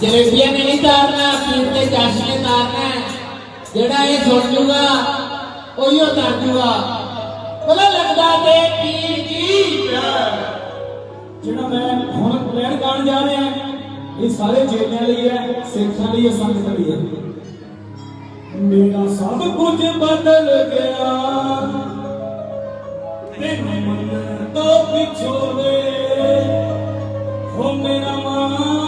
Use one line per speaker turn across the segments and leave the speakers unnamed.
ਜਲੇਬੀਆਂ ਨੇ ਨਹੀਂ ਤਾਰਨਾ ਪੀਰ ਤੇ ਜਸ਼ ਤਾਰਨਾ ਜਿਹੜਾ ਇਹ ਸੁਣ ਜੂਗਾ ਉਹੀਓ ਤਰ ਜੂਗਾ। ਪਤਾ ਲੱਗਦਾ ਤੇ ਪੀਰ ਕੀ
ਜਿਹੜਾ ਮੈਂ ਹੁਣ ਪਲਾਨ ਕਰਨ ਜਾ ਰਿਹਾ, ਇਹ ਸਾਰੇ ਚੇਲਿਆਂ ਲਈ ਹੈ, ਸਿੱਖਾਂ ਲਈ ਹੈ, ਸੰਗਤ ਲਈ ਹੈ। ਮੇਰਾ ਸਭ ਕੁਝ ਬਦਲ ਗਿਆ। ਤੈਨੂੰ ਮੰਨਣ ਤੋਂ ਪਿਛੋੜੇ ਹੋ ਮੇਰਾ ਮਾਨ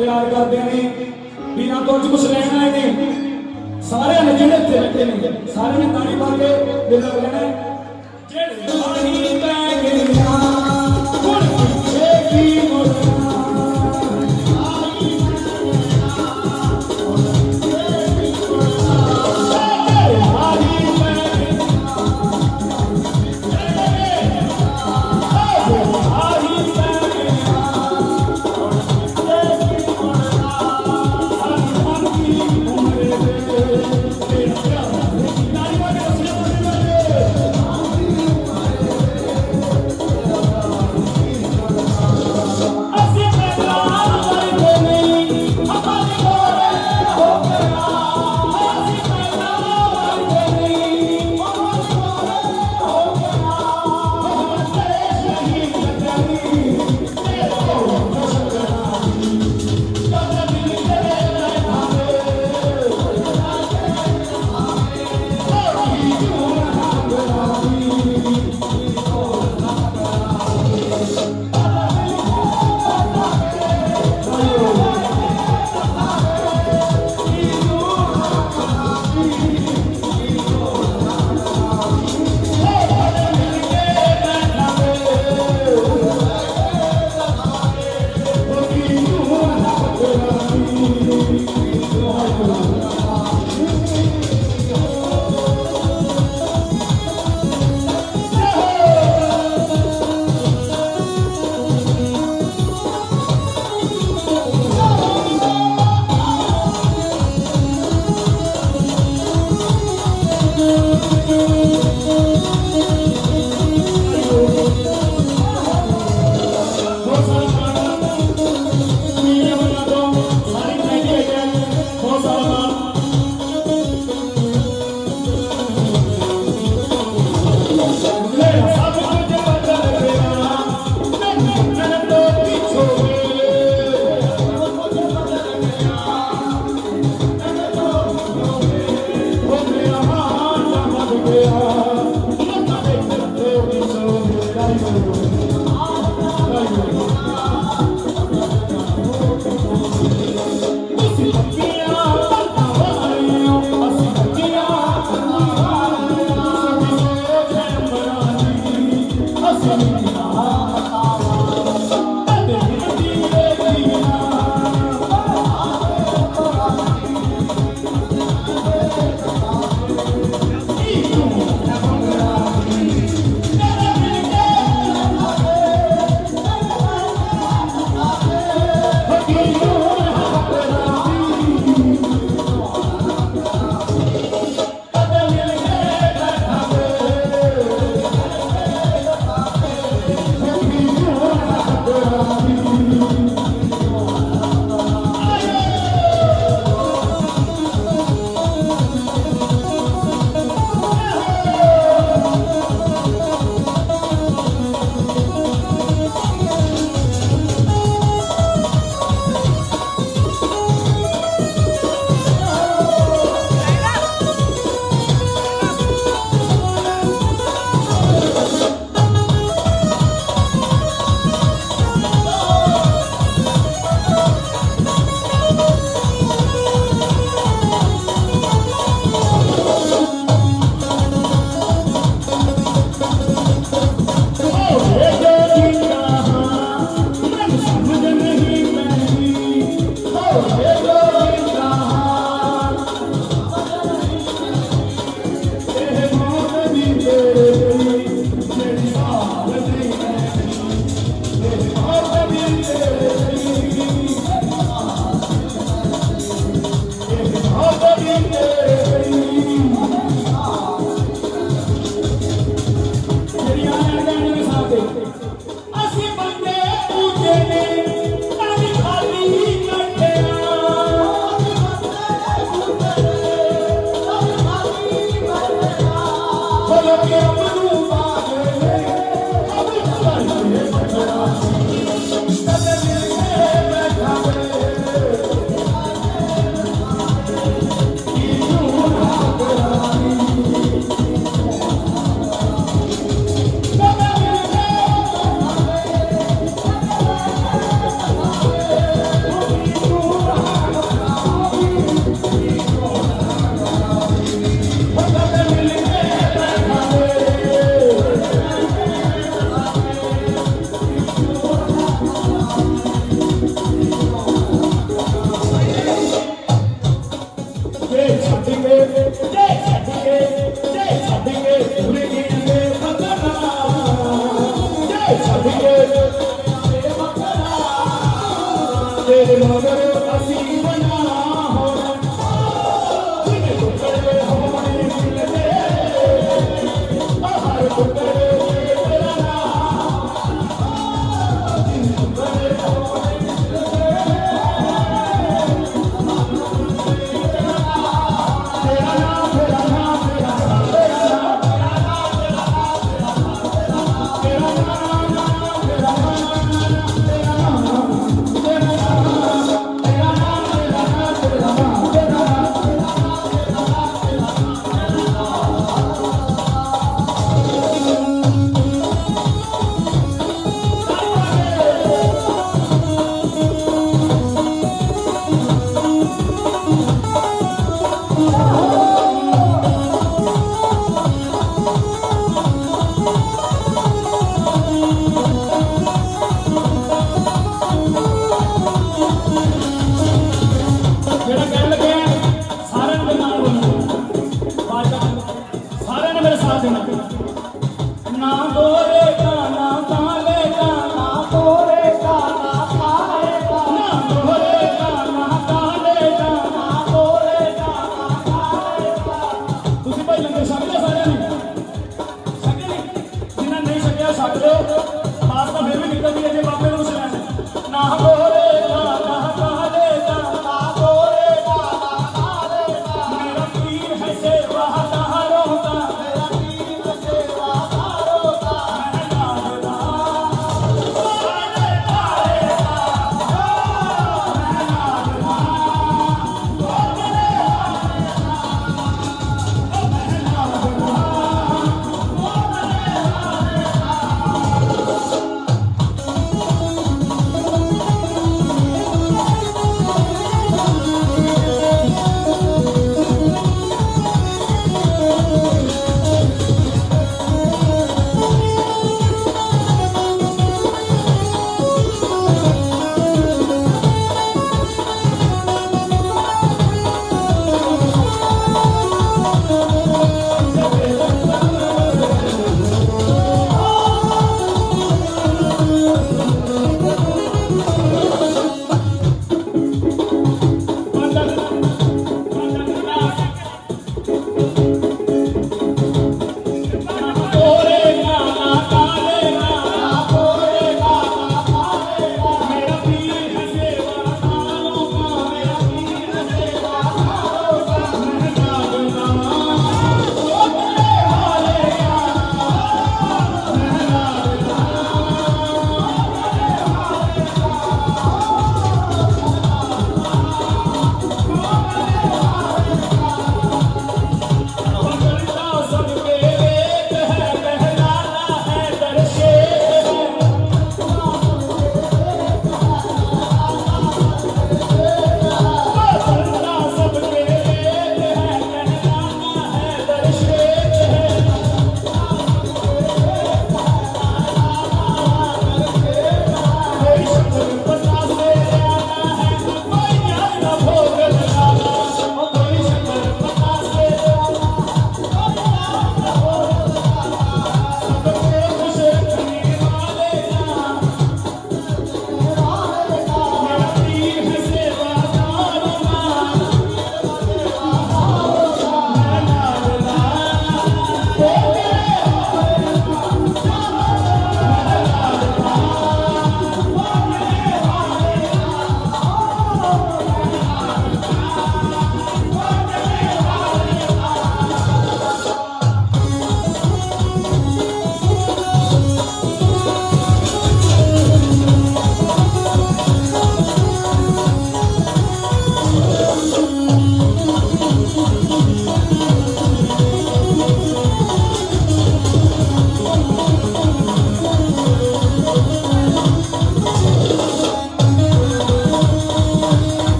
ਪਿਆਰ ਕਰਦੇ ਨੇ, ਬਿਨਾਂ ਤੋਂ ਕੁਝ ਲੈਣਾ ਹੀ ਸਾਰਿਆਂ ਨੇ ਜਿਹੜੇ ਇੱਥੇ ਬੈਠੇ ਨੇ, ਸਾਰਿਆਂ ਨੇ ਤਾੜੀ ਪਾ ਕੇ ਦਿਲ ਲੈਣਾ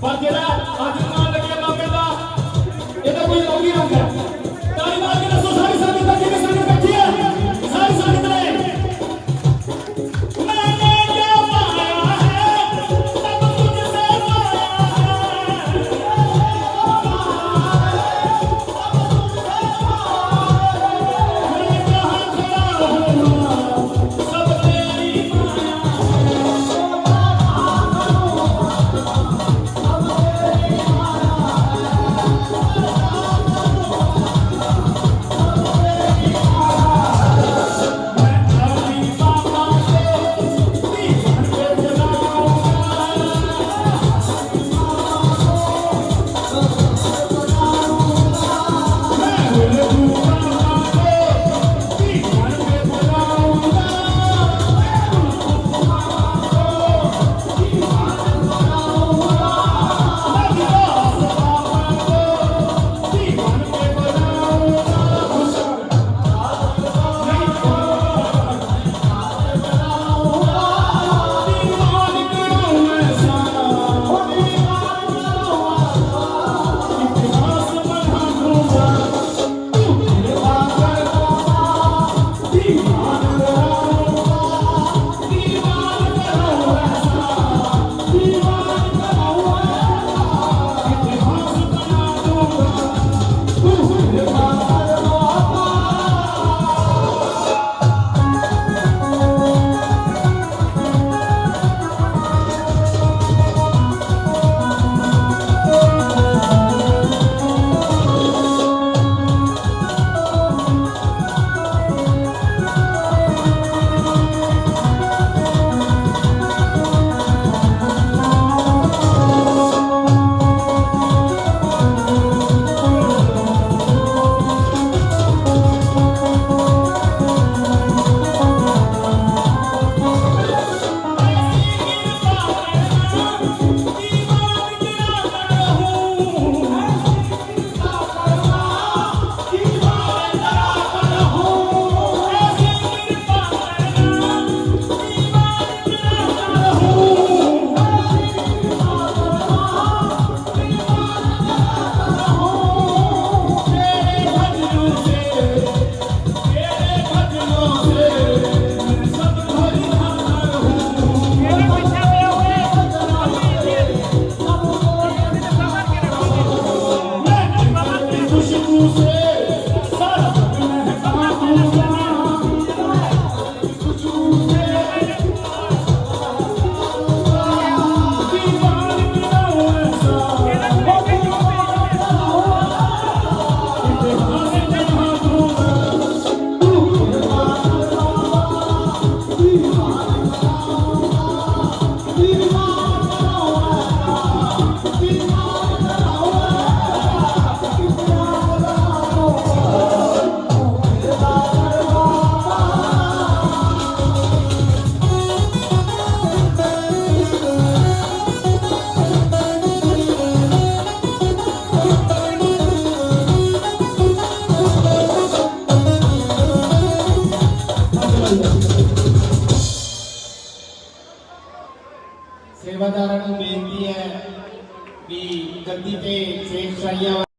baterá